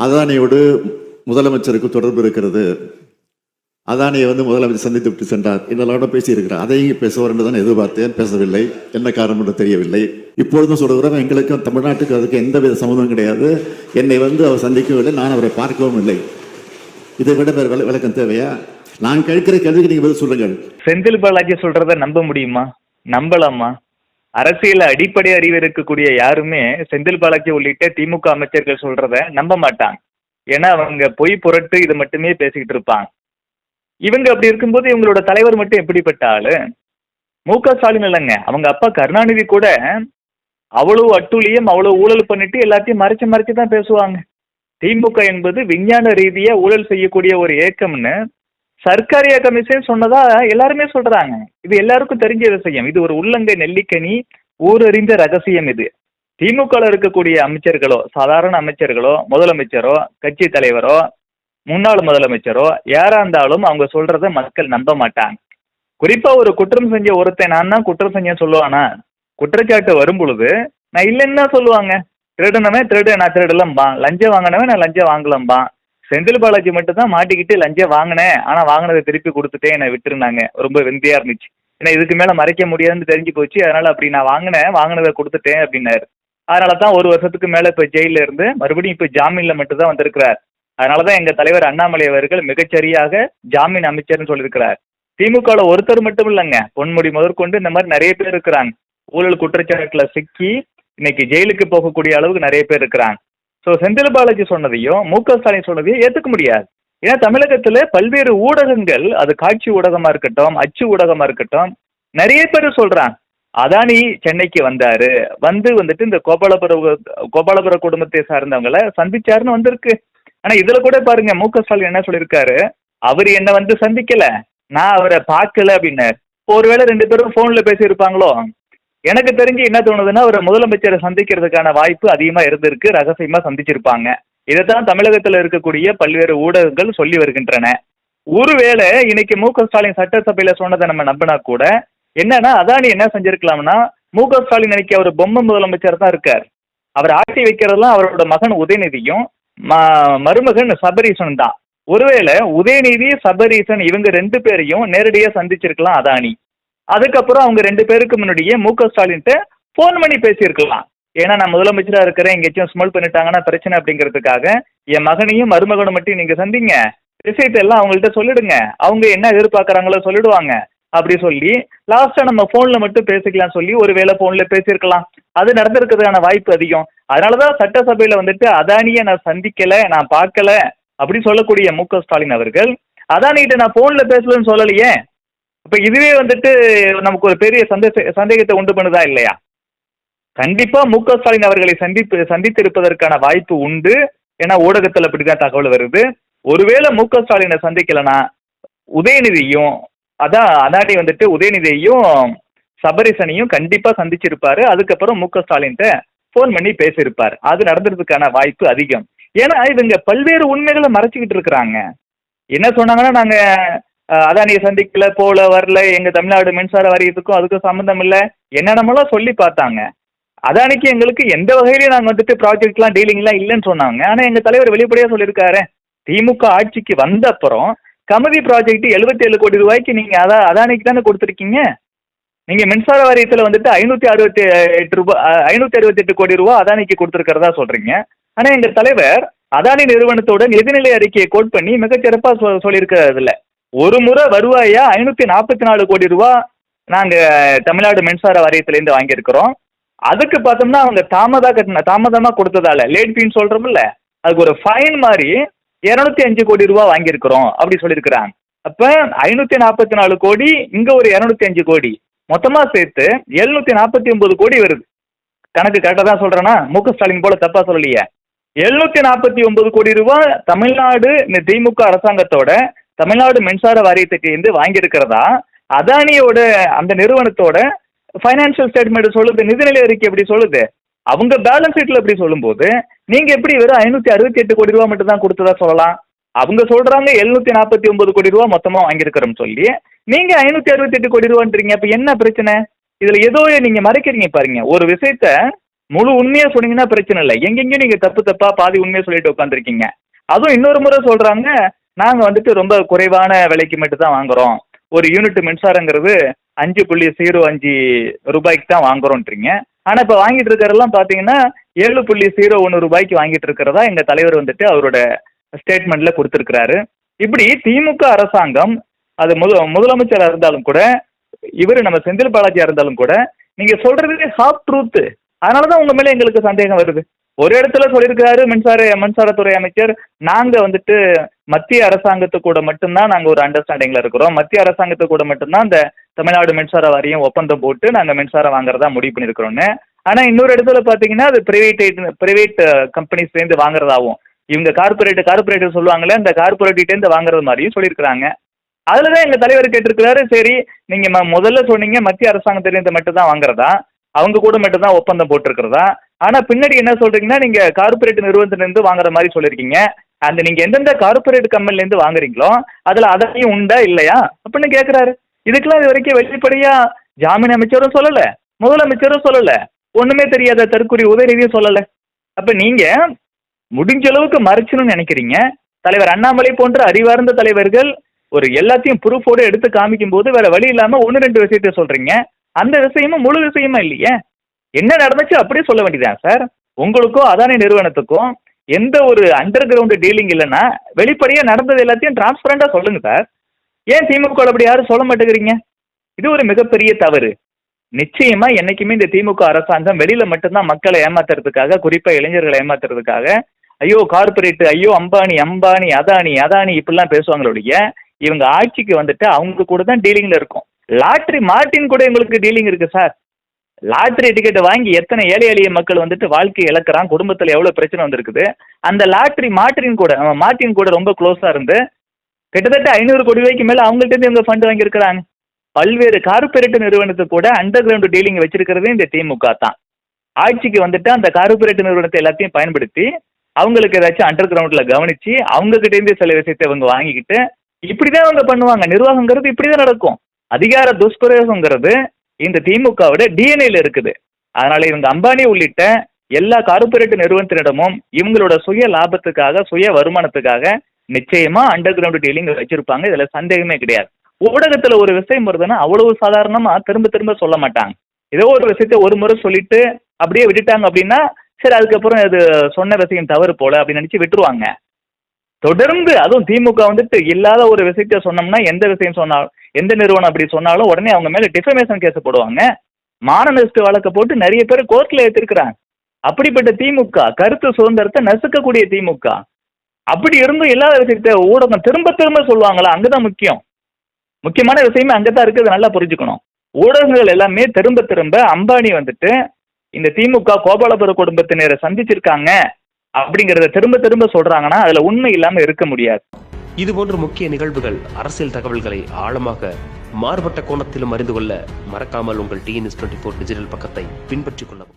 அதானியோடு முதலமைச்சருக்கு தொடர்பு இருக்கிறது. அதானியை வந்து முதலமைச்சர் சந்தித்து விட்டு சென்றார். இதெல்லாம் பேசியிருக்கிறார். அதையும் பேசுவார் என்று தான் எதிர்பார்த்தேன். பேசவில்லை. என்ன காரணம் என்று தெரியவில்லை. இப்பொழுதும் சொல்கிறோம் எங்களுக்கும் தமிழ்நாட்டுக்கு அதுக்கு எந்தவித சம்மந்தம் கிடையாது. என்னை வந்து அவர் சந்திக்கவில்லை. நான் அவரை பார்க்கவும் இல்லை. இதை விட வேறு விளக்கம் தேவையா? நான் கேட்கிற கேள்விக்கு நீங்கள் பதில் சொல்லுங்கள். செந்தில் பாலாஜி சொல்றதை நம்ப முடியுமா? நம்பலாமா? அரசியல் அடிப்படை அறிவு இருக்கக்கூடிய யாருமே செந்தில் பாலாஜி உள்ளிட்ட திமுக அமைச்சர்கள் சொல்றத நம்ப மாட்டாங்க. ஏன்னா அவங்க பொய் புரட்டு இது மட்டுமே பேசிக்கிட்டு இருப்பாங்க. இவங்க அப்படி இருக்கும்போது இவங்களோட தலைவர் மட்டும் எப்படிப்பட்ட ஆளு? மு க ஸ்டாலின் இல்லைங்க. அவங்க அப்பா கருணாநிதி கூட அவ்வளவு அட்டூழியம் அவ்வளவு ஊழல் பண்ணிட்டு எல்லாத்தையும் மறைச்சு மறைச்சு தான் பேசுவாங்க. திமுக என்பது விஞ்ஞான ரீதியா ஊழல் செய்யக்கூடிய ஒரு இயக்கம்னு சர்க்காரியா கமிஷன் சொன்னதா எல்லாருமே சொல்றாங்க. இது எல்லாருக்கும் தெரிஞ்ச விஷயம். இது ஒரு உள்ளங்கை நெல்லிக்கனி ஊரறிந்த ரகசியம் இது. திமுக இருக்கக்கூடிய அமைச்சர்களோ சாதாரண அமைச்சர்களோ முதலமைச்சரோ கட்சி தலைவரோ முன்னாள் முதலமைச்சரோ யாரா இருந்தாலும் அவங்க சொல்றத மக்கள் நம்ப மாட்டாங்க. குறிப்பா ஒரு குற்றம் செஞ்ச ஒருத்தன் நான் தான் குற்றம் செஞ்ச சொல்லுவானா? குற்றச்சாட்டு வரும் பொழுது நான் இல்லைன்னு தான் சொல்லுவாங்க. திருடனவன் திருடு நான் திருடலம்பான் லஞ்சம் வாங்கினவன் நான் லஞ்சம் வாங்கலம்பான் செந்தில் பாலாஜி மட்டும் தான் மாட்டிக்கிட்டு லஞ்சம் வாங்கினேன். ஆனால் வாங்கினதை திருப்பி கொடுத்துட்டேன் என்னை விட்டுருந்தாங்க. ரொம்ப வெந்தியா இருந்துச்சு. ஏன்னா இதுக்கு மேல மறைக்க முடியாதுன்னு தெரிஞ்சு போச்சு. அதனால அப்படி நான் வாங்கினேன். வாங்கினதை கொடுத்துட்டேன் அப்படின்னாரு. அதனால தான் ஒரு வருஷத்துக்கு மேல இப்ப ஜெயில இருந்து மறுபடியும் இப்ப ஜாமீன்ல மட்டும் தான் வந்திருக்கிறார். அதனாலதான் எங்க தலைவர் அண்ணாமலை அவர்கள் மிகச்சரியாக ஜாமீன் அமைச்சர்னு சொல்லியிருக்கிறார். திமுகவில் ஒருத்தர் மட்டும் இல்லைங்க. பொன்முடி முதற்கொண்டு இந்த மாதிரி நிறைய பேர் இருக்கிறாங்க. ஊழல் குற்றச்சாட்டுல சிக்கி இன்னைக்கு ஜெயிலுக்கு போகக்கூடிய அளவுக்கு நிறைய பேர் இருக்கிறாங்க. ஸோ செந்தில் பாலாஜி சொன்னதையும் மு க ஸ்டாலின் சொன்னதையும் ஏற்றுக்க முடியாது. ஏன்னா தமிழகத்தில் பல்வேறு ஊடகங்கள் அது காட்சி ஊடகமாக இருக்கட்டும் அச்சு ஊடகமாக இருக்கட்டும் நிறைய பேர் சொல்கிறாங்க அதானி சென்னைக்கு வந்தாரு. வந்து வந்துட்டு இந்த கோபாலபுர கோபாலபுர குடும்பத்தை சார்ந்தவங்கள சந்திச்சாருன்னு வந்திருக்கு. ஆனா இதுல கூட பாருங்க மு க ஸ்டாலின் என்ன சொல்லியிருக்காரு? அவர் என்ன வந்து சந்திக்கல. நான் அவரை பார்க்கல அப்படின்னாரு. ஒருவேளை ரெண்டு பேரும் போன்ல பேசியிருப்பாங்களோ? எனக்கு தெரிஞ்சு என்ன தோணுதுன்னா ஒரு முதலமைச்சரை சந்திக்கிறதுக்கான வாய்ப்பு அதிகமா இருந்திருக்கு ரகசியமா சந்திச்சிருப்பாங்க. இதைத்தான் தமிழகத்தில் இருக்கக்கூடிய பல்வேறு ஊடகங்கள் சொல்லி வருகின்றன. ஒருவேளை இன்னைக்கு மு க ஸ்டாலின் சட்டசபையில சொன்னதை நம்ம நம்பினா கூட என்னன்னா அதானி என்ன செஞ்சிருக்கலாம்னா மு க ஸ்டாலின் இன்னைக்கு அவர் பொம்மை முதலமைச்சர் தான் இருக்கார். அவர் ஆட்டி வைக்கிறதெல்லாம் அவரோட மகன் உதயநிதியும் ம- மருமகன் சபரீசன் தான். ஒருவேளை உதயநிதி சபரீசன் இவங்க ரெண்டு பேரையும் நேரடியாக சந்திச்சிருக்கலாம் அதானி. அதுக்கப்புறம் அவங்க ரெண்டு பேருக்கு முன்னாடியே மு க ஸ்டாலின்ட்ட ஃபோன் பண்ணி பேசியிருக்கலாம். ஏன்னா நான் முதலமைச்சராக இருக்கிறேன் எங்கேயாச்சும் ஸ்மெல் பண்ணிட்டாங்கன்னா பிரச்சனை அப்படிங்கிறதுக்காக என் மகனையும் மருமகனும் மட்டும் நீங்கள் சந்திங்க. விஷயத்தை எல்லாம் அவங்கள்ட்ட சொல்லிடுங்க. அவங்க என்ன எதிர்பார்க்குறாங்களோ சொல்லிடுவாங்க. அப்படி சொல்லி லாஸ்ட்டாக நம்ம ஃபோனில் மட்டும் பேசிக்கலாம் சொல்லி ஒருவேளை ஃபோனில் பேசியிருக்கலாம். அது நடந்திருக்கிறதுக்கான வாய்ப்பு அதிகம். அதனாலதான் சட்டசபையில் வந்துட்டு அதானியை நான் சந்திக்கலை நான் பார்க்கல அப்படி சொல்லக்கூடிய மு க ஸ்டாலின் அவர்கள் அதானிகிட்ட நான் ஃபோனில் பேசலன்னு சொல்லலையே இப்போ இதுவே வந்துட்டு நமக்கு ஒரு பெரிய சந்தேக சந்தேகத்தை உண்டு பண்ணுதா இல்லையா? கண்டிப்பாக மு க ஸ்டாலின் அவர்களை சந்திப்பு சந்தித்திருப்பதற்கான வாய்ப்பு உண்டு. ஏன்னா ஊடகத்தில் அப்படிதான் தகவல் வருது. ஒருவேளை மு க ஸ்டாலினை சந்திக்கலனா உதயநிதியும் அதான் அதாடி வந்துட்டு உதயநிதியையும் சபரிசனையும் கண்டிப்பாக சந்திச்சிருப்பாரு. அதுக்கப்புறம் மு க ஸ்டாலின்ட்ட ஃபோன் பண்ணி பேசியிருப்பார். அது நடந்ததுக்கான வாய்ப்பு அதிகம். ஏன்னா இவங்க பல்வேறு உண்மைகளை மறைச்சிக்கிட்டு இருக்கிறாங்க. என்ன சொன்னாங்கன்னா நாங்கள் அதானியை சந்திக்கல போல வரல எங்க தமிழ்நாடு மின்சார வாரியத்துக்கும் அதுக்கும் சம்மந்தம் இல்லை. என்னென்னமெல்லாம் சொல்லி பார்த்தாங்க. அதானிக்கு எங்களுக்கு எந்த வகையிலையும் நாங்கள் வந்துட்டு ப்ராஜெக்ட்லாம் டீலிங்லாம் இல்லைன்னு சொன்னாங்க. ஆனால் எங்கள் தலைவர் வெளிப்படையாக சொல்லியிருக்காரு. திமுக ஆட்சிக்கு வந்த அப்புறம் கமதி ப்ராஜெக்ட் 77 கோடி ரூபாய்க்கு நீங்கள் அதான் அதானிக்கு தானே கொடுத்துருக்கீங்க? நீங்கள் மின்சார வாரியத்தில் வந்துட்டு ஐநூற்றி அறுபத்தி எட்டு ரூபாய் ஐநூற்றி அறுபத்தெட்டு கோடி ரூபா அதானிக்கு கொடுத்துருக்கிறதா சொல்கிறீங்க ஆனால் எங்கள் தலைவர் அதானி நிறுவனத்தோட நிதிநிலை அறிக்கையை கோட் பண்ணி மிகச்சிறப்பாக சொ சொல்லியிருக்கிறது இல்லை. ஒரு முறை வருவாயா? ஐநூற்றி நாற்பத்தி நாலு கோடி ரூபா நாங்கள் தமிழ்நாடு மின்சார வாரியத்திலேருந்து வாங்கியிருக்கிறோம். அதுக்கு பார்த்தோம்னா அவங்க தாமதா கட்டின தாமதமாக கொடுத்ததால லேட் ஃபீன்னு சொல்கிறோம்ல அதுக்கு ஒரு ஃபைன் மாதிரி இரநூத்தி அஞ்சு கோடி ரூபா வாங்கியிருக்கிறோம் அப்படி சொல்லியிருக்கிறாங்க. அப்போ ஐநூற்றி நாற்பத்தி நாலு கோடி இங்கே ஒரு இரநூத்தி அஞ்சு கோடி. மொத்தமாக சேர்த்து எழுநூற்றி நாற்பத்தி ஒம்பது கோடி வருது. கணக்கு கரெக்டாக தான் சொல்கிறேன்னா மு க ஸ்டாலின் போல தப்பாக சொல்லலையே. எழுநூற்றி நாற்பத்தி ஒம்பது கோடி ரூபாய் தமிழ்நாடு இந்த திமுக அரசாங்கத்தோட தமிழ்நாடு மின்சார வாரியத்துக்கு இருந்து வாங்கியிருக்கிறதா? அதானியோட அந்த நிறுவனத்தோட ஃபைனான்சியல் ஸ்டேட்மெண்ட் சொல்லுது நிதிநிலை அறிக்கை எப்படி சொல்லுது? அவங்க பேலன்ஸ் ஷீட்ல எப்படி சொல்லும்போது நீங்க எப்படி வெறும் ஐநூத்தி அறுபத்தி எட்டு கோடி ரூபா மட்டும் தான் கொடுத்ததா சொல்லலாம்? அவங்க சொல்றாங்க எழுநூத்தி நாற்பத்தி ஒன்பது கோடி ரூபா மொத்தமா வாங்கியிருக்கிறோம் சொல்லி. நீங்க ஐநூத்தி அறுபத்தி எட்டு கோடி ரூபான்றீங்க அப்ப என்ன பிரச்சனை? இதுல ஏதோ நீங்க மறைக்கிறீங்க பாருங்க. ஒரு விஷயத்த முழு உண்மையா சொன்னீங்கன்னா பிரச்சனை இல்லை. எங்கெங்கயும் நீங்க தப்பு தப்பா பாதி உண்மையா சொல்லிட்டு உட்காந்துருக்கீங்க அதுவும் இன்னொரு முறை சொல்றாங்க நாங்கள் வந்துட்டு ரொம்ப குறைவான விலைக்கு மட்டும் தான் வாங்குறோம். ஒரு யூனிட் மின்சாரங்கிறது அஞ்சு புள்ளி ஜீரோ அஞ்சு ரூபாய்க்கு தான் வாங்குறோன்றீங்க. ஆனால் இப்போ வாங்கிட்டு இருக்கிறதெல்லாம் பார்த்தீங்கன்னா ஏழு புள்ளி ஜீரோ ஒன்று ரூபாய்க்கு வாங்கிட்டு இருக்கிறதா எங்கள் தலைவர் வந்துட்டு அவரோட ஸ்டேட்மெண்ட்ல கொடுத்துருக்கிறாரு. இப்படி திமுக அரசாங்கம் அது முத முதலமைச்சராக இருந்தாலும் கூட இவர் நம்ம செந்தில் பாலாஜியாக இருந்தாலும் கூட நீங்கள் சொல்றது ஹாஃப் ட்ரூத்து அதனால தான் உங்கள் மேலே எங்களுக்கு சந்தேகம் வருது. ஒரு இடத்துல சொல்லியிருக்காரு மின்சார மின்சாரத்துறை அமைச்சர். நாங்க வந்துட்டு மத்திய அரசாங்கத்து கூட மட்டும்தான் நாங்க ஒரு அண்டர்ஸ்டாண்டிங்ல இருக்கிறோம். மத்திய அரசாங்கத்து கூட மட்டும்தான் இந்த தமிழ்நாடு மின்சார வாரியம் ஒப்பந்தம் போட்டு நாங்க மின்சாரம் வாங்குறதா முடிவு பண்ணிருக்கிறோம்னு ஆனா இன்னொரு இடத்துல பாத்தீங்கன்னா அது பிரைவேட் பிரைவேட் கம்பெனிஸ் சேர்ந்து வாங்குறதாவும். இவங்க கார்பரேட் கார்பரேட் சொல்லுவாங்களே அந்த கார்பரேட் வாங்குறது மாதிரியும் சொல்லியிருக்கிறாங்க. அதுலதான் எங்க தலைவர் கேட்டிருக்கிறாரு சரி நீங்க ம- முதல்ல சொன்னீங்க மத்திய அரசாங்கத்திலேருந்து மட்டும் தான் வாங்குறதா? அவங்க கூட மட்டும் தான் ஒப்பந்தம் போட்டிருக்கிறதா? ஆனால் பின்னாடி என்ன சொல்றீங்கன்னா நீங்க கார்பரேட் நிறுவனத்திலிருந்து வாங்குற மாதிரி சொல்லியிருக்கீங்க அந்த நீங்க எந்தெந்த கார்பரேட் கம்பெனிலேருந்து வாங்குறீங்களோ அதில் அதையும் உண்டா இல்லையா? அப்படின்னு கேட்குறாரு இதுக்கெல்லாம் இது வரைக்கும் வெளிப்படையா ஜாமீன் அமைச்சரும் சொல்லலை முதலமைச்சரும் சொல்லலை ஒன்றுமே தெரியாத தற்கொலை உதயநிதியும் சொல்லலை. அப்போ நீங்கள் முடிஞ்ச அளவுக்கு மறைச்சணும்னு நினைக்கிறீங்க. தலைவர் அண்ணாமலை போன்ற அறிவார்ந்த தலைவர்கள் ஒரு எல்லாத்தையும் ப்ரூஃபோட எடுத்து காமிக்கும் போது வேற வழி இல்லாமல் ஒன்று ரெண்டு விஷயத்த சொல்கிறீங்க அந்த விஷயமும் முழு விஷயமா இல்லையே? என்ன நடந்துச்சு அப்படியே சொல்ல வேண்டியதான் சார் உங்களுக்கும் அதானி நிறுவனத்துக்கும் எந்த ஒரு அண்டர் கிரவுண்டு டீலிங் இல்லைன்னா வெளிப்படையாக நடந்தது எல்லாத்தையும் டிரான்ஸ்பரண்டாக சொல்லுங்க சார் ஏன் திமுக அப்படி யாரும் சொல்ல மாட்டேங்கிறீங்க? இது ஒரு மிகப்பெரிய தவறு. நிச்சயமாக என்னைக்குமே இந்த திமுக அரசாங்கம் வெளியில் மட்டும்தான் மக்களை ஏமாத்துறதுக்காக குறிப்பாக இளைஞர்களை ஏமாத்துறதுக்காக ஐயோ கார்பரேட் ஐயோ அம்பானி அம்பானி அதானி அதானி இப்படிலாம் பேசுவாங்களுடைய இவங்க ஆட்சிக்கு வந்துட்டு அவங்க கூட தான் டீலிங்ல இருக்கும். லாட்ரி மார்ட்டின் கூட எங்களுக்கு டீலிங் இருக்கு சார் லாட்ரி டிக்கெட் வாங்கி எத்தனை ஏழை எளிய மக்கள் வந்துட்டு வாழ்க்கை இழக்கிறான் குடும்பத்தில் எவ்வளவு பிரச்சனை வந்திருக்குது. அந்த லாட்ரி மார்ட்டின் கூட அவன் மார்ட்டின் கூட ரொம்ப க்ளோஸா இருந்து கிட்டத்தட்ட ஐநூறு கோடி ரூபாய்க்கு மேல அவங்கள்ட்ட இருந்து இவங்க ஃபண்ட் வாங்கியிருக்கிறாங்க. பல்வேறு கார்பரேட் நிறுவனத்தை கூட அண்டர் கிரவுண்ட் டீலிங் வச்சிருக்கிறதே இந்த திமுக தான். ஆட்சிக்கு வந்துட்டு அந்த கார்பரேட் நிறுவனத்தை எல்லாத்தையும் பயன்படுத்தி அவங்களுக்கு ஏதாச்சும் அண்டர் கிரவுண்ட்ல கவனிச்சு அவங்க கிட்ட இருந்து சில விஷயத்தை இவங்க வாங்கிக்கிட்டு இப்படிதான் அவங்க பண்ணுவாங்க. நிர்வாகங்கிறது இப்படிதான் நடக்கும். அதிகார துஷ்பிரயோகங்கிறது இந்த திமுகவோட டிஎன்ஏல இருக்குது. அதனால இவங்க அம்பானி உள்ளிட்ட எல்லா கார்பரேட் நிறுவனத்தினிடமும் இவங்களோட சுய லாபத்துக்காக சுய வருமானத்துக்காக நிச்சயமா அண்டர் கிரவுண்ட் டீலிங் வச்சிருப்பாங்க. இதுல சந்தேகமே கிடையாது. ஊடகத்துல ஒரு விஷயம் வருதுன்னா அவ்வளவு சாதாரணமா திரும்ப திரும்ப சொல்ல மாட்டாங்க. ஏதோ ஒரு விஷயத்த ஒரு முறை சொல்லிட்டு அப்படியே விட்டுட்டாங்க அப்படின்னா சரி அதுக்கப்புறம் இது சொன்ன விஷயம் தவறு போல அப்படின்னு நினைச்சு விட்டுருவாங்க. தொடர்ந்து அதுவும் திமுக வந்துட்டு இல்லாத ஒரு விஷயத்த சொன்னோம்னா எந்த விஷயம் சொன்னாலும் எந்த நிறுவனம் அப்படி சொன்னாலும் உடனே அவங்க மேல டிஃபமேஷன் கேஸ் போடுவாங்க. மானநஷ்ட வழக்கை போட்டு நிறைய பேர் கோர்ட்ல ஏற்றிருக்கிறாங்க அப்படிப்பட்ட திமுக கருத்து சுதந்திரத்தை நசுக்கக்கூடிய திமுக அப்படி இருந்தும் இல்லாத விஷயத்த ஊடகம் திரும்ப திரும்ப சொல்லுவாங்களா? அங்கதான் முக்கியம். முக்கியமான விஷயமே அங்கதான் இருக்குது நல்லா புரிஞ்சுக்கணும். ஊடகங்கள் எல்லாமே திரும்ப திரும்ப அம்பானி வந்துட்டு இந்த திமுக கோபாலபுர குடும்பத்தினரை சந்திச்சிருக்காங்க. அப்படிங்கறத திரும்ப திரும்ப சொல்றாங்கன்னா அதுல உண்மை இல்லாம இருக்க முடியாது. இது போன்ற முக்கிய நிகழ்வுகள் அரசியல் தகவல்களை ஆழமாக மாறுபட்ட கோணத்திலும் அறிந்து கொள்ள மறக்காமல் உங்கள் டிஎன்எஸ் டுவெண்ட்டி ஃபோர் டிஜிட்டல் பக்கத்தை பின்பற்றிக் கொள்ளவும்.